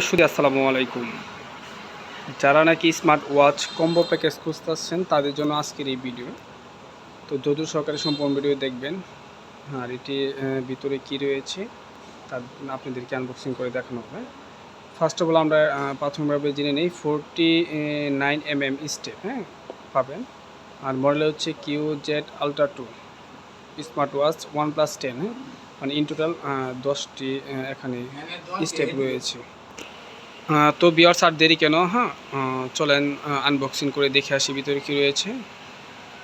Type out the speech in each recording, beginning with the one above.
সুদী আসসালামু আলাইকুম। যারা নাকি স্মার্ট ওয়াচ, কম্বো প্যাকেজ খুঁজতে খুঁজতেছেন, তাদের জন্য আজকের এই ভিডিও। তো যদু সহকারে সম্পূর্ণ ভিডিও দেখবেন, আর এটি ভিতরে কি রয়েছে তার আপনাদেরকে আনবক্সিং করে দেখানো হবে। ফার্স্ট অফ অল আমরা প্রাথমিকভাবে জেনে নেই forty nine M M step হ্যাঁ পাবেন। আর মডেল হচ্ছে Q Z ultra two smart watch one plus ten হ্যাঁ মানে ইন টোটাল দশটি এখানে স্টেপ রয়েছে। তো বিয়ার্স আর দেরি কেন? হ্যাঁ চলেন আনবক্সিং করে দেখে আসি ভিতরে কি রয়েছে।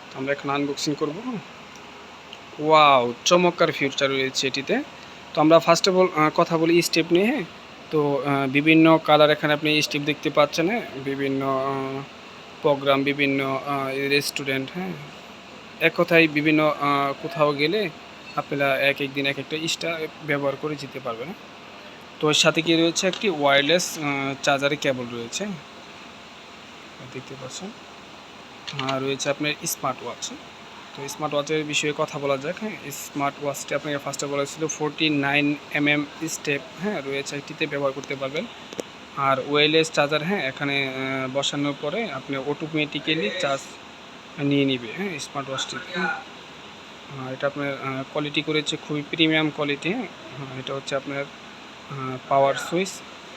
তো আমরা এখন আনবক্সিং করব ওয়াও চমৎকার ফিউচার রয়েছে এটিতে। তো আমরা ফার্স্ট অফ অল কথা বলি স্টেপ নিয়ে হ্যাঁ। তো বিভিন্ন কালার এখানে আপনি স্টেপ দেখতে পাচ্ছেন হ্যাঁ। বিভিন্ন প্রোগ্রাম বিভিন্ন রেস্টুরেন্ট হ্যাঁ। এক কথায় বিভিন্ন কোথাও গেলে আপনারা এক এক দিন এক একটা স্টা ব্যবহার করে যেতে পারবেন হ্যাঁ? তো এর সাথে কি রয়েছে একটি ওয়্যারলেস চার্জারের কেবল রয়েছে? দেখতে পাচ্ছেন। আর রয়েছে আপনার স্মার্ট ওয়াচ তো স্মার্ট ওয়াচের বিষয়ে কথা বলা যাক হ্যাঁ। স্মার্ট ওয়াচটি আপনাকে ফার্স্টে বলা ছিল forty nine M M step হ্যাঁ রয়েছে। একটিতে ব্যবহার করতে পারবেন। আর ওয়্যারলেস চার্জার হ্যাঁ এখানে বসানোর পরে আপনি অটোমেটিক্যালি চার্জ নিয়ে নিবে হ্যাঁ স্মার্ট ওয়াচটিতে আর এটা আপনার কোয়ালিটি করেছে, খুবই প্রিমিয়াম কোয়ালিটি হ্যাঁ। এটা হচ্ছে আপনার পাওয়ার সুইচ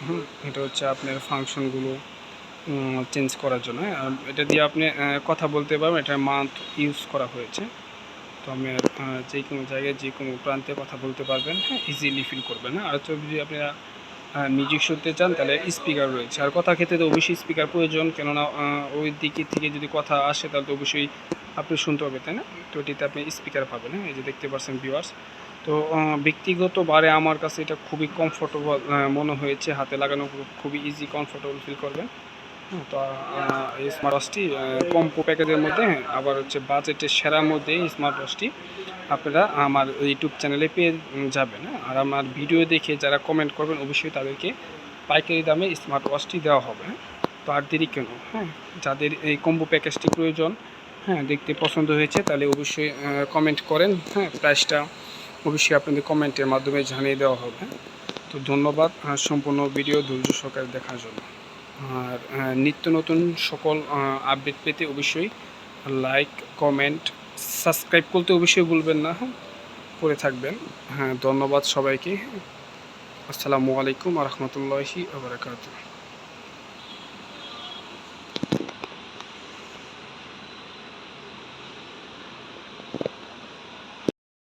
হুম এটা হচ্ছে আপনার ফাংশনগুলো চেঞ্জ করার জন্য। এটা দিয়ে আপনি কথা বলতে পারবেন এটা মান্থ ইউজ করা হয়েছে। তো আহ, যে কোনো জায়গায় যে কোনো প্রান্তে কথা বলতে পারবেন হ্যাঁ ইজিলি ফিল করবেন হ্যাঁ। আর যদি আপনারা মিউজিক শুনতে চান তাহলে স্পিকার রয়েছে। আর কথা ক্ষেত্রে তো অবশ্যই স্পিকার প্রয়োজন কেননা ওই দিকে থেকে যদি কথা আসে তাহলে তো অবশ্যই আপনি শুনতে হবে তাই না? তো এটিতে আপনি স্পিকার পাবেন হ্যাঁ এই যে দেখতে পাচ্ছেন ভিউয়ার্স তো আহ, ব্যক্তিগতভাবে আমার কাছে এটা খুবই কমফোর্টেবল মনে হয়েছে। হাতে লাগানো খুবই ইজি কমফোর্টেবল ফিল করবেন। তো এই স্মার্ট ওয়াচটি কম্পো প্যাকেজের মধ্যে হ্যাঁ, আবার হচ্ছে বাজেটের সেরার মধ্যে এই স্মার্ট ওয়াচটি আপনারা আমার ইউটিউব চ্যানেলে পেয়ে যাবেন হ্যাঁ। আর আমার ভিডিও দেখে যারা কমেন্ট করবেন অবশ্যই তাদেরকে পাইকারি দামে স্মার্ট ওয়াচটি দেওয়া হবে হ্যাঁ। তো আর দেরি কেন হ্যাঁ। যাদের এই কম্বো প্যাকেজটি প্রয়োজন হ্যাঁ দেখতে পছন্দ হয়েছে তাহলে অবশ্যই কমেন্ট করেন হ্যাঁ। প্রাইসটা অবশ্যই আপনাদের কমেন্টের মাধ্যমে জানিয়ে দেওয়া হবে। তো ধন্যবাদ সম্পূর্ণ ভিডিও ধৈর্য সহকারে দেখার জন্য। আর নিত্য নতুন সকল আপডেট পেতে অবশ্যই লাইক কমেন্ট সাবস্ক্রাইব করতে অবশ্যই ভুলবেন না হ্যাঁ? করে থাকবেন। হ্যাঁ ধন্যবাদ সবাইকে। আসসালামু আলাইকুম আ রহমতুল্লাহি আবরাকাতুহ